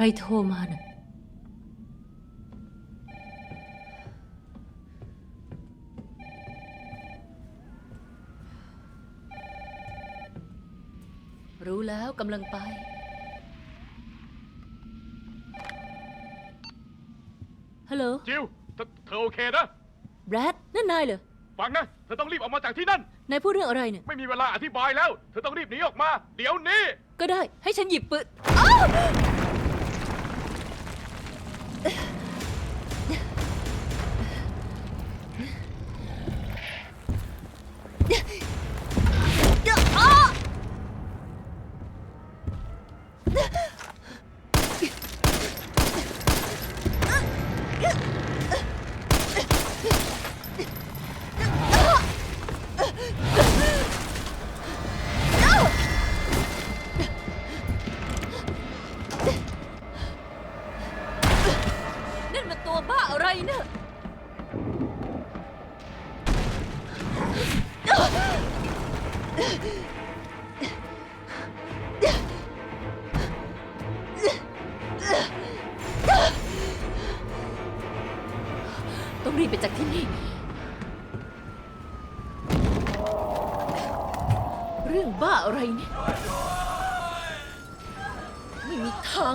รโทรมาน่ะรู้แล้วกำลังไป ฮัลโหล จิวเธอเธอโอเคนะ แบรด นั่นนายเหรอ ฟังนะ เธอต้องรีบออกมาจากที่นั่น นายพูดเรื่องอะไรเนี่ย ไม่มีเวลาอธิบายแล้ว เธอต้องรีบหนีออกมา เดี๋ยวนี้ ก็ได้ ให้ฉันหยิบปืนนั่น ต้องรีบไปจากที่นี่ เรื่องบ้าอะไรเนี่ย ไม่มีทาง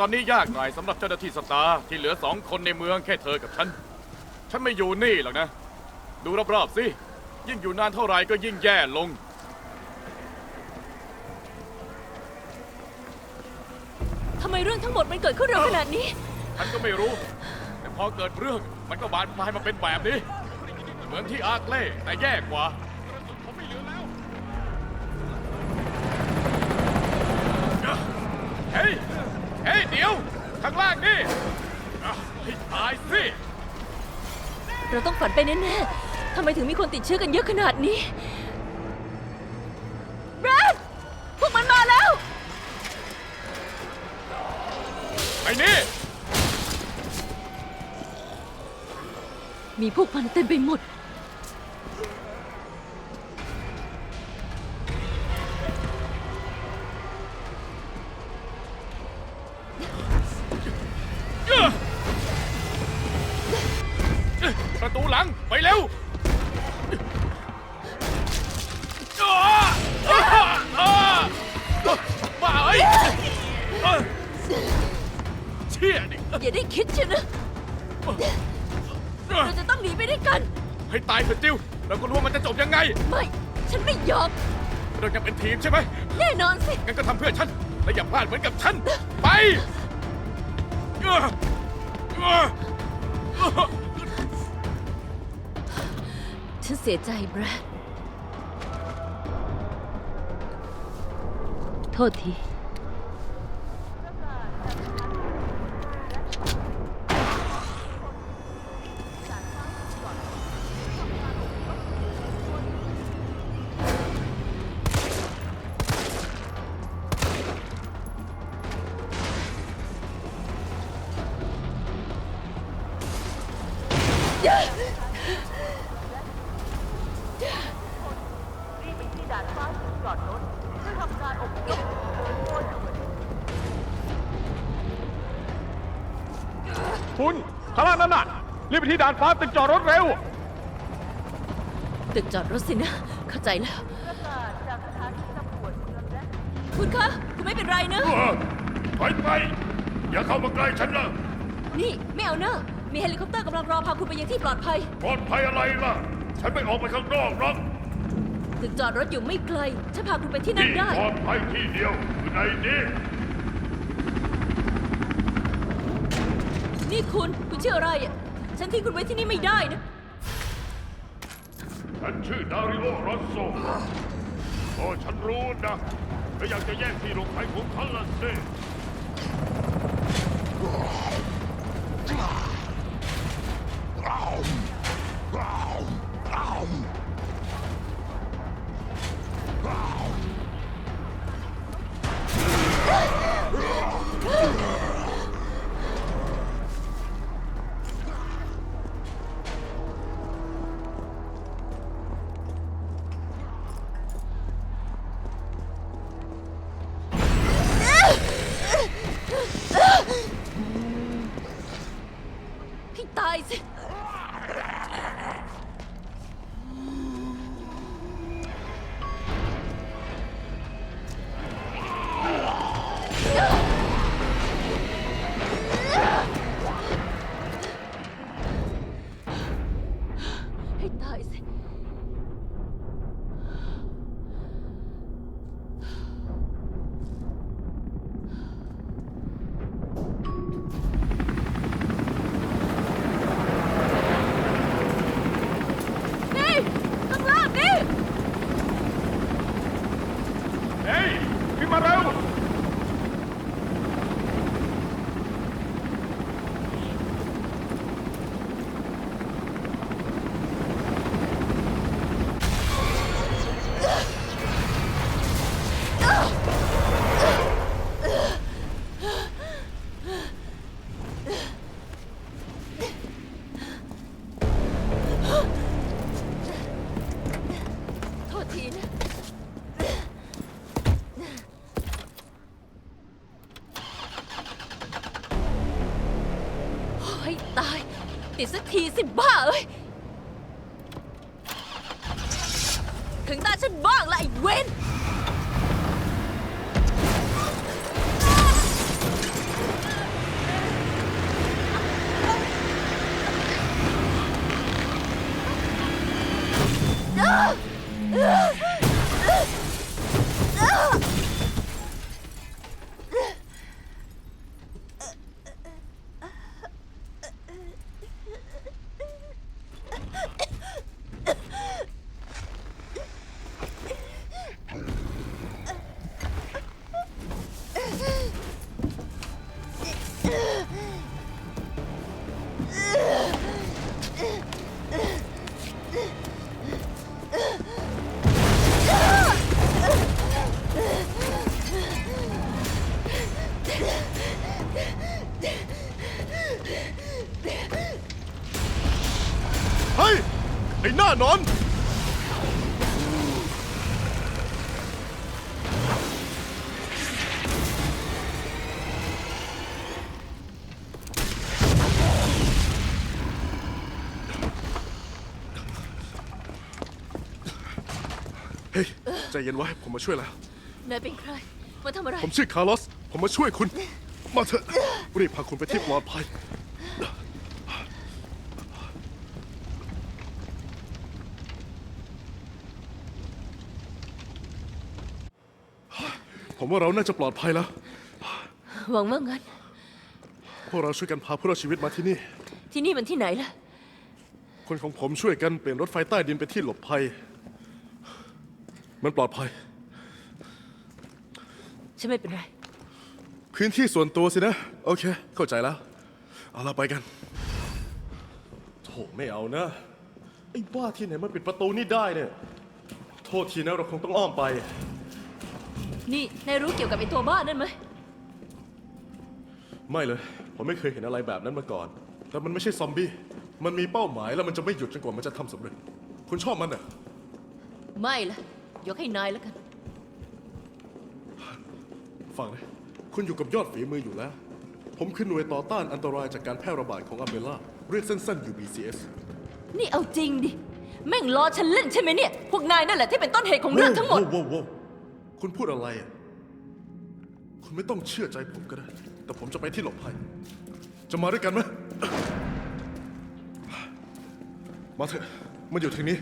ต่ตอนนี้ยากหน่อยสำหรับเจ้าหน้าที่สตาร์ที่เหลือสองคนในเมืองแค่เธอกับฉัน ฉันไม่อยู่นี่หรอกนะ ดูรอบๆสิยิ่งอยู่นานเท่าไหร่ก็ยิ่งแย่ลง ทำไมเรื่องทั้งหมดมันเกิดขึ้นเร็วขนาดนี้ ฉันก็ไม่รู้ แต่พอเกิดเรื่องมันก็บานปลายมาเป็นแบบนี้ เหมือนที่อาร์คเล่แต่แย่กว่า เฮ้ย เฮ้ย เดี๋ยว ข้างล่างนี่อะให้ตายสิเราต้องฝันไปแน่ๆทำไมถึงมีคนติดเชื้อกันเยอะขนาดนี้แบรดพวกมันมาแล้ว ไอ้นี่ มีพวกมันเต็มไปหมด เราจะเป็นทีมใช่ไหมแน่นอนสิงั้นก็ทำเพื่อฉัน และอย่าพลาดเหมือนกับฉัน ไปเอ้อเอ้อเอ้อฉันเสียใจแบรดโทษที รีบไปที่ด่านฟ้าตึกจอดรถเร็ว ตึกจอดรถสินะ เข้าใจแล้ว ประกาศจากสถานีตำรวจเมืองและคุณคะ คุณไม่เป็นไรนะถอยไป อย่าเข้ามาใกล้ฉันนะนี่ไม่เอาเนอะ มีเฮลิคอปเตอร์กำลังรอพาคุณไปยังที่ปลอดภัย ปลอดภัยอะไรล่ะ ฉันไม่ออกไปข้างนอกหรอกตึกจอดรถอยู่ไม่ไกล ฉันพาคุณไปที่นั่นได้ ปลอดภัยที่เดียวอยู่ในนี้ นี่คุณ คุณชื่ออะไรอะ ฉันทิ้งคุณไว้ที่นี่ไม่ได้นะ ฉันชื่อดาริโอรอสโซโอ้ฉันรู้นะแล้วอยากจะแย่งที่หลบภัยของฉันละสิให้ ให้ต ติดสักทีสิบ้าเอ้ย น้านอน เฮ้ย ใจเย็นไว้ ผมมาช่วยแล้ว นายเป็นใคร มาทำอะไร ผมชื่อคาร์ลอส ผมมาช่วยคุณ มาเถอะ รีบพาคุณไปที่ปลอดภัย ผมว่าเราน่าจะปลอดภัยแล้ว หวังว่างั้น พวกเราช่วยกันพาผู้รอดชีวิตมาที่นี่ ที่นี่มันที่ไหนล่ะ คนของผมช่วยกันเปลี่ยนรถไฟใต้ดินไปที่หลบภัย มันปลอดภัย ฉันไม่เป็นไร พื้นที่ส่วนตัวสินะ โอเค เข้าใจแล้ว เอาละไปกันโถไม่เอานะ ไอ้บ้าที่ไหนมาปิดประตูนี่ได้เนี่ย โทษทีนะเราคงต้องอ้อมไป นี่นายรู้เกี่ยวกับไอ้ตัวบ้านั่นไหม ไม่เลย ผมไม่เคยเห็นอะไรแบบนั้นมาก่อน แต่มันไม่ใช่ซอมบี้ มันมีเป้าหมายแล้วมันจะไม่หยุดจนกว่ามันจะทำสำเร็จ คุณชอบมันเหรอไม่ละยกให้นายแล้วกัน ฟังนะ คุณอยู่กับยอดฝีมืออยู่แล้ว ผมคือหน่วยต่อต้านอันตรายจากการแพร่ระบาดของอเมล่า เรียกสั้นๆ UBCS นี่เอาจริงดิ แม่งล้อฉันเล่นใช่ไหมเนี่ย พวกนายนั่นแหละที่เป็นต้นเหตุของเรื่องทั้งหมด โว้วโว้วโว้ว คุณพูดอะไรอะคุณไม่ต้องเชื่อใจผมก็ได้ แต่ผมจะไปที่หลบภัย จะมาด้วยกันไหม มาเถอะ มันอยู่ทางนี้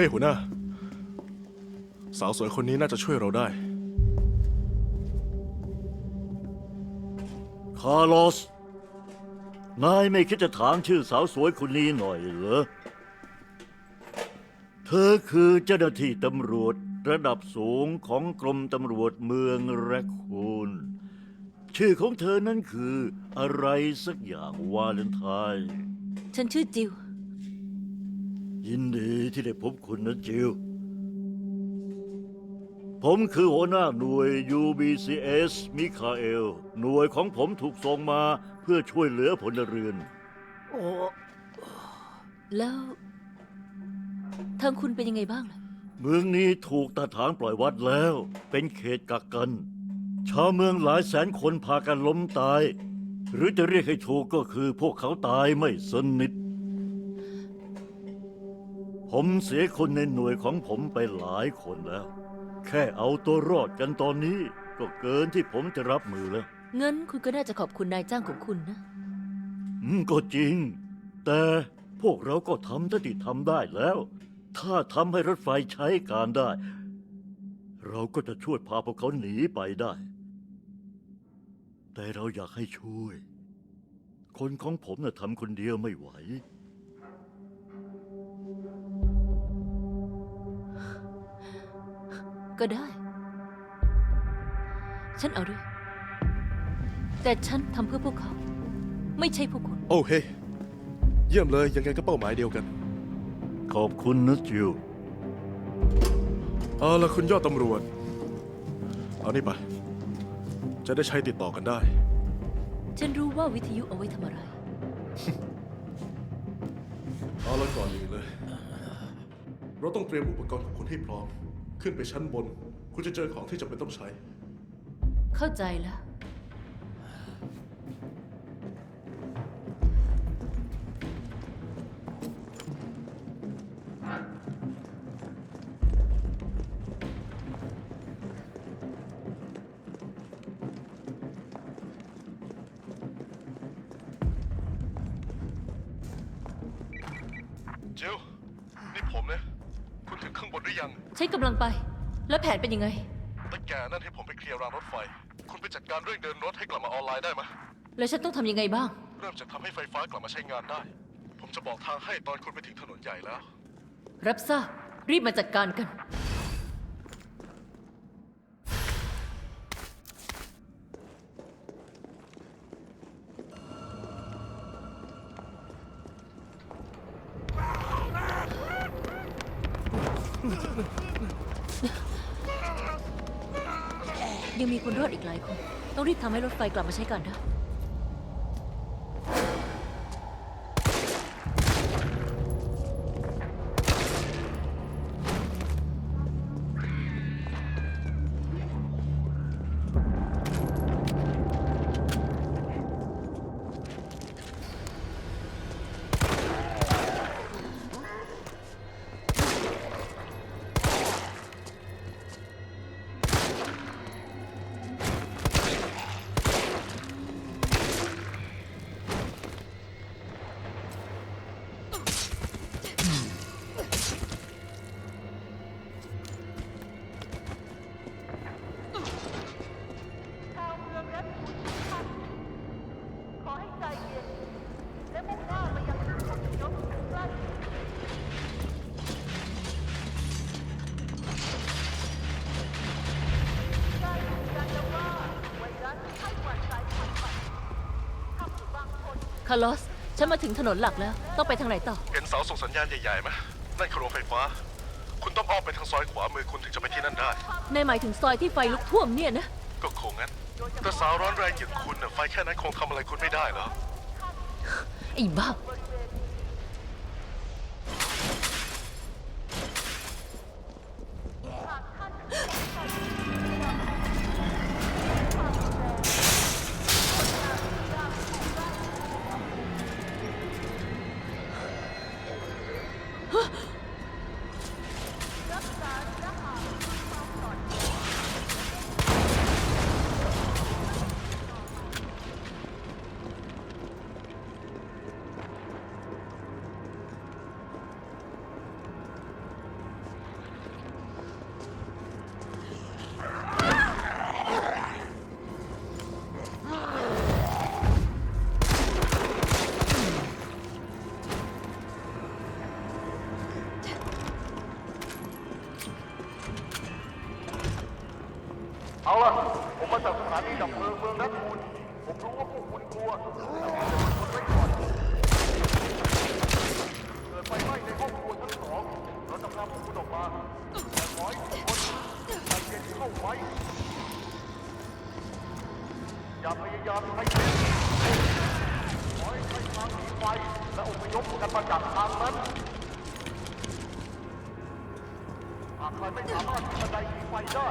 ฮ้ยหัวหน้า สาวสวยคนนี้น่าจะช่วยเราได้ คาร์ลอส นายไม่คิดจะถามชื่อสาวสวยคนนี้หน่อยเหรอ เธอคือเจ้าหน้าที่ตำรวจระดับสูงของกรมตำรวจเมืองแรคคูน ชื่อของเธอนั้นคืออะไรสักอย่างวาเลนไทน์ ฉันชื่อจิว ยินดีที่ได้พบคุณนะจิว ผมคือหัวหน้าหน่วย UBCS มิคาเอล หน่วยของผมถูกส่งมาเพื่อช่วยเหลือพลเรือน โอ้แล้ว ทางคุณเป็นยังไงบ้างล่ะ เมืองนี้ถูกตาถางปล่อยวัดแล้ว เป็นเขตกักกัน ชาวเมืองหลายแสนคนพากันล้มตาย หรือจะเรียกให้ถูกก็คือพวกเขาตายไม่สนิท ผมเสียคนในหน่วยของผมไปหลายคนแล้ว แค่เอาตัวรอดกันตอนนี้ ก็เกินที่ผมจะรับมือแล้ว เงินคุณก็น่าจะขอบคุณนายจ้างของคุณนะ อืมก็จริง แต่พวกเราก็ทำเท่าที่ทำได้แล้ว ถ้าทำให้รถไฟใช้การได้ เราก็จะช่วยพาพวกเขาหนีไปได้ แต่เราอยากให้ช่วย คนของผมน่ะทำคนเดียวไม่ไหว ก็ได้ ฉันเอาด้วย แต่ฉันทำเพื่อพวกเขา ไม่ใช่พวกคุณ โอ้เฮ้ยเยี่ยมเลยยังไงก็เป้าหมายเดียวกัน ขอบคุณนะจิวเอาละคุณยอดตำรวจ เอานี่ไป จะได้ใช้ติดต่อกันได้ ฉันรู้ว่าวิทยุเอาไว้ทำอะไร เอาละก่อนอื่นเลย เราต้องเตรียมอุปกรณ์ของคุณให้พร้อม ขึ้นไปชั้นบน คุณจะเจอของที่จำเป็นต้องใช้ เข้าใจแล้ว จิลนี่ผมนะคุณ ถึงข้างบนหรือยังฉันกำลังไป แล้วแผนเป็นยังไง ตะแกนั่นให้ผมไปเคลียร์รางรถไฟ คุณไปจัดการเรื่องเดินรถให้กลับมาออนไลน์ได้ไหมแล้วฉันต้องทำยังไงบ้าง เริ่มจากทำให้ไฟฟ้ากลับมาใช้งานได้ ผมจะบอกทางให้ตอนคุณไปถึงถนนใหญ่แล้ว รับทราบรีบมาจัดการกัน กหลายคน ต้องรีบทำให้รถไฟกลับมาใช้การได้ คาร์ลอส ฉันมาถึงถนนหลักแล้ว ต้องไปทางไหนต่อ เห็นเสาส่งสัญญาณใหญ่ๆไหมนั่นคือโรงไฟฟ้า คุณต้องอ้อมไปทางซอยขวามือคุณถึงจะไปที่นั่นได้ ในหมายถึงซอยที่ไฟลุกท่วมเนี่ยนะ ก็คงงั้น แต่สาวร้อนแรงอย่างคุณน่ะไฟแค่นั้นคงทำอะไรคุณไม่ได้หรอก ไอ้บ้า เอาล่ะผมมาจากสถานีดับเพลิงเมืองนักคุณผมรู้ว่าพวกคุณกลัวแต่ผมจะอดทนไว้ก่อนเกิดไฟไหม้ในห้องครัวชั้นสองเราจะพาพวกคุณออกมาแต่ขอให้ทุกคนใจเย็นเข้าไว้อย่าพยายามใช้เส้นขอให้ใช้ทางหนีไฟและอพยพกันมาจากทางนั้นหากใครไม่สามารถขึ้นบันไดหนีไฟได้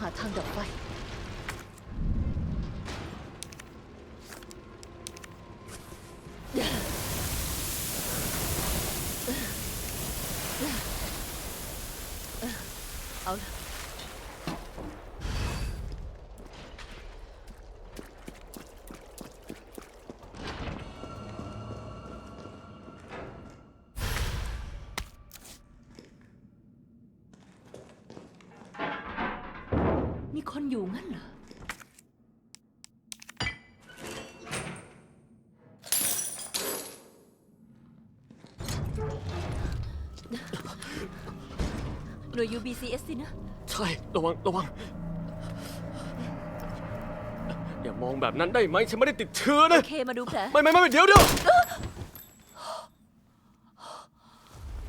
ต้องหา หน่วย UBCS สินะ ใช่ ระวัง ระวัง อย่ามองแบบนั้นได้ไหมฉันไม่ได้ติดเชื้อโอนะ เค มาดูแผลไม่ไม่ไม่เดี๋ยวเดี๋ยว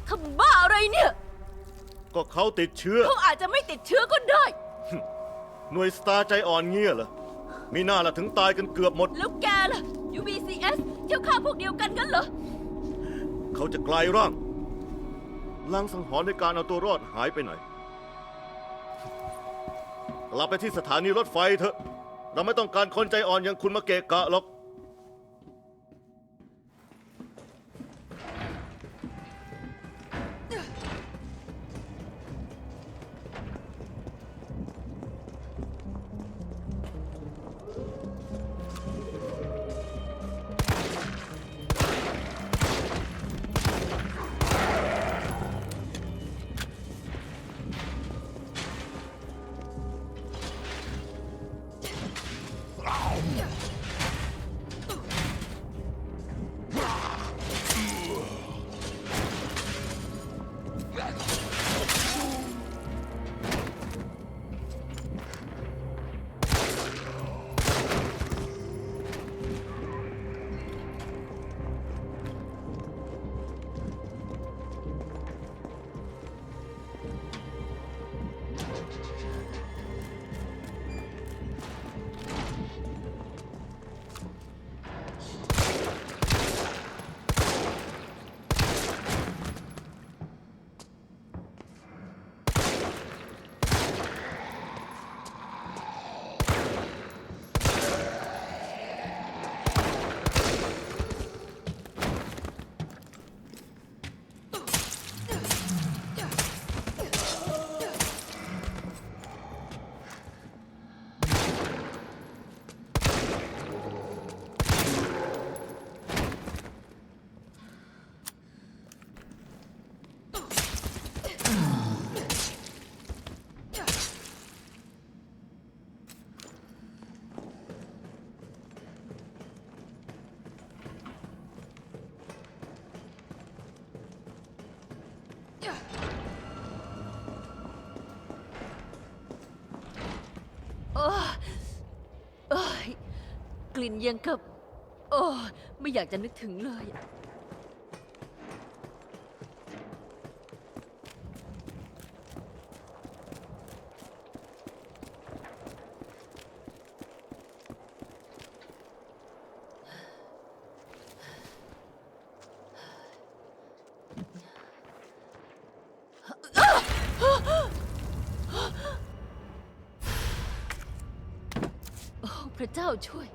ทำบ้าอะไรเนี่ยก็เขาติดเชื้อ เขาอาจจะไม่ติดเชื้อก็ได้ หน่วยสตาร์ใจอ่อนเงี้ยเหรอ มีหน้าละถึงตายกันเกือบหมด แล้วแกล่ะ UBCS เที่ยวฆ่าพวกเดียวกันงั้นเหรอ เขาจะกลายร่าง ลางสังหรณ์ในการเอาตัวรอดหายไปไหน กลับไปที่สถานีรถไฟเถอะ เราไม่ต้องการคนใจอ่อนอย่างคุณมาเกะกะหรอก ลิ่นยังกับ โอ้ไม่อยากจะนึกถึงเลย โอ้พระเจ้าช่วย